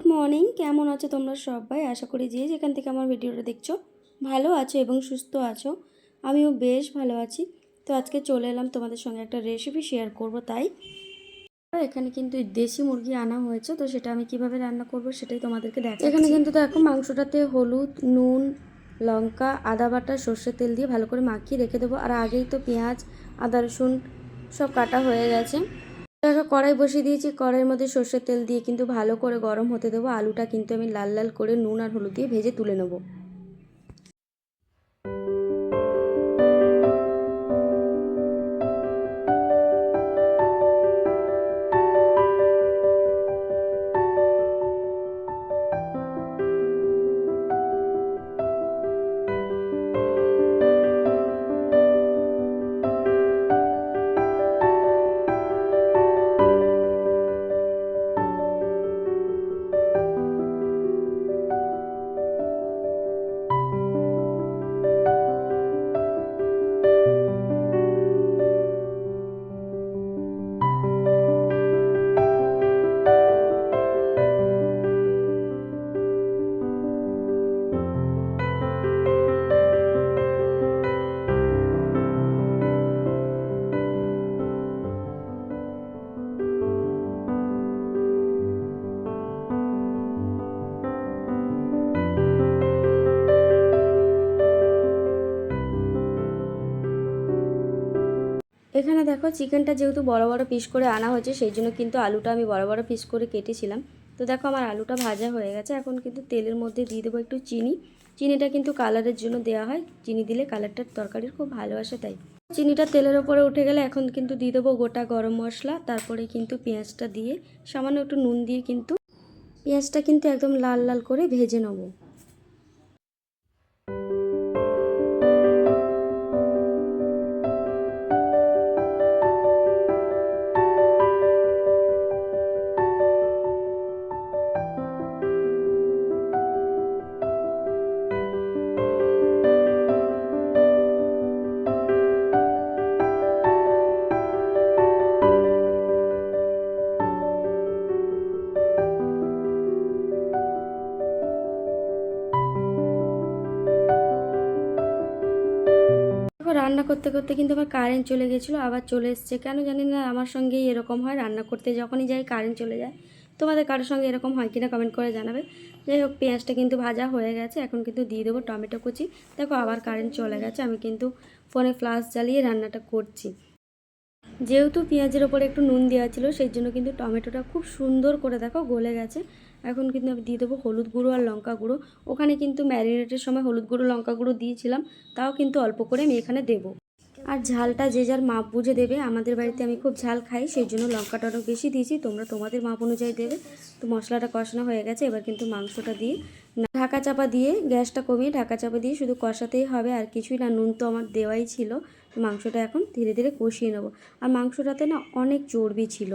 Good morning. কেমন আছো তোমরা সবাই? আশা করি যে যেখান থেকে আমার ভিডিওটা দেখছ ভালো আছো এবং সুস্থ আছো। আমিও বেশ ভালো আছি। তো আজকে চলে এলাম তোমাদের সঙ্গে একটা রেসিপি শেয়ার করব তাই। এখানে কিন্তু দেশি মুরগি আনা হয়েছে, তো সেটা আমি কীভাবে রান্না করব সেটাই তোমাদেরকে দেখ এখানে কিন্তু দেখো মাংসটাতে হলুদ, নুন, লঙ্কা, আদা বাটা, সর্ষের তেল দিয়ে ভালো করে মাখিয়ে রেখে দেবো। আর আগেই তো পেঁয়াজ, আদা রসুন সব কাটা হয়ে গেছে। দেখো কড়াই বসিয়ে দিয়েছি, কড়াইয়ের মধ্যে সর্ষের তেল দিয়ে কিন্তু ভালো করে গরম হতে দেবো। আলুটা কিন্তু আমি লাল লাল করে নুন আর হলুদ দিয়ে ভেজে তুলে নেব। এখানে দেখো চিকেনটা যেহেতু বড় বড় পিস করে আনা হয়েছে, সেই জন্য কিন্তু আলুটা আমি বড় বড় পিস করে কেটেছিলাম। তো দেখো আমার আলুটা ভাজা হয়ে গেছে, এখন কিন্তু তেলের মধ্যে দিয়ে দেবো একটু চিনি। চিনিটা কিন্তু কালারের জন্য দেওয়া হয়, চিনি দিলে কালারটার তরকারির খুব ভালো আসে তাই। চিনিটা তেলের ওপরে উঠে গেলে এখন কিন্তু দিয়ে দেবো গোটা গরম মশলা, তারপরে কিন্তু পেঁয়াজটা দিয়ে সামান্য একটু নুন দিয়ে কিন্তু পেঁয়াজটা কিন্তু একদম লাল লাল করে ভেজে নেব। দেখো রান্না করতে করতে কিন্তু আমার কারেন্ট চলে গেছিল, আবার চলে এসছে। কেন জানি না, আমার সঙ্গেই এরকম হয় রান্না করতে, যখনই যাই কারেন্ট চলে যায়। তোমাদের কারোর সঙ্গে এরকম হয় কিনা কমেন্ট করে জানাবে। যাই হোক, পেঁয়াজটা কিন্তু ভাজা হয়ে গেছে, এখন কিন্তু দিয়ে দেবো টমেটো কুচি। দেখো আবার কারেন্ট চলে গেছে, আমি কিন্তু ফোনে ফ্লাশ জ্বালিয়ে রান্নাটা করছি। যেহেতু পেঁয়াজের ওপরে একটু নুন দেওয়া ছিল, সেই জন্য কিন্তু টমেটোটা খুব সুন্দর করে দেখো গলে গেছে। এখন কিন্তু আমি দিয়ে দেবো হলুদ গুঁড়ো আর লঙ্কা গুঁড়ো। ওখানে কিন্তু ম্যারিনেটের সময় হলুদ গুঁড়ো, লঙ্কা গুঁড়ো দিয়েছিলাম, তাও কিন্তু অল্প করে আমি এখানে দেবো। আর ঝালটা যে যার মাপ বুঝে দেবে, আমাদের বাড়িতে আমি খুব ঝাল খাই, সেই জন্য লঙ্কাটা অনেক বেশি দিয়েছি, তোমরা তোমাদের মাপ অনুযায়ী দেবে। তো মশলাটা কষানো হয়ে গেছে, এবার কিন্তু মাংসটা দিয়ে ঢাকা চাপা দিয়ে গ্যাসটা কমিয়ে ঢাকা চাপা দিয়ে শুধু কষাতেই হবে, আর কিছুই না, নুন তো আমার দেওয়াই ছিল। মাংসটা এখন ধীরে ধীরে কষিয়ে নেব। আর মাংসটাতে না অনেক চর্বি ছিল।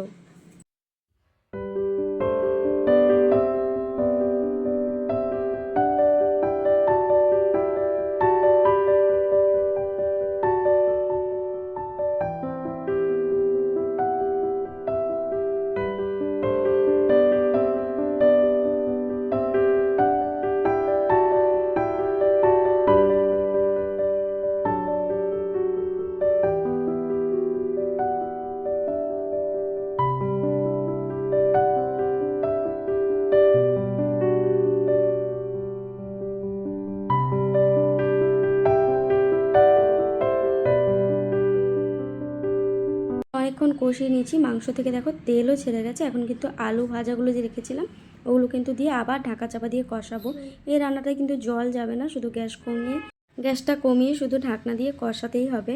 কষিয়ে নিয়েছি। মাংস থেকে দেখো তেলও ছেড়ে গেছে। এখন কিন্তু আলু ভাজাগুলো যে রেখেছিলাম, ওগুলো কিন্তু দিয়ে আবার ঢাকা চাপা দিয়ে কষাবো। এই রান্নাটায় কিন্তু জল যাবে না, শুধু গ্যাস কমিয়ে, গ্যাসটা কমিয়ে শুধু ঢাকনা দিয়ে কষাতেই হবে।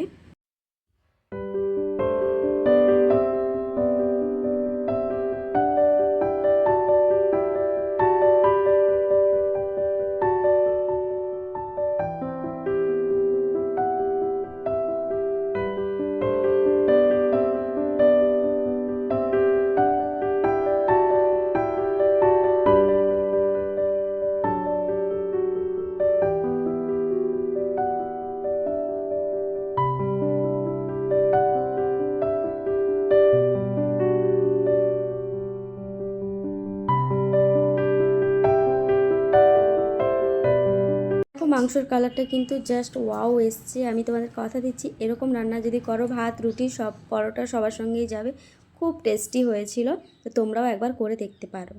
মাংসর কালারটা কিন্তু জাস্ট ওয়াও এসছে। আমি তোমাদের কথা দিচ্ছি, এরকম রান্না যদি করো, ভাত, রুটি, সব, পরোটা সবার সঙ্গেই যাবে। খুব টেস্টি হয়েছিল। তো তোমরাও একবার করে দেখতে পারো।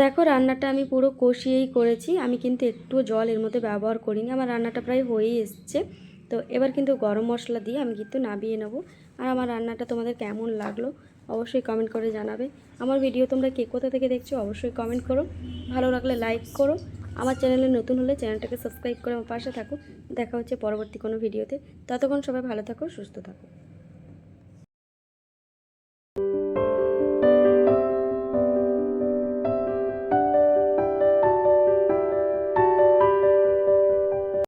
দেখো রান্নাটা আমি পুরো কষিয়েই করেছি। আমি কিন্তু একটু জল এর মধ্যে ব্যবহার করিনি। আমার রান্নাটা প্রায় হয়েই এসছে। তো এবার কিন্তু গরম মশলা দিয়ে আমি কিন্তু নাবিয়ে নেব। আর আমার রান্নাটা তোমাদের কেমন লাগল অবশ্যই কমেন্ট করে জানাবে। আমার ভিডিও তোমরা কে কোথা থেকে দেখছ অবশ্যই কমেন্ট করো। ভালো লাগলে লাইক করো। আমার চ্যানেলে নতুন হলে চ্যানেলটাকে সাবস্ক্রাইব করে আমার পাশে থাকো। দেখা হচ্ছে পরবর্তী কোনো ভিডিওতে ততক্ষণ সবাই ভালো থাকো, সুস্থ থাকো।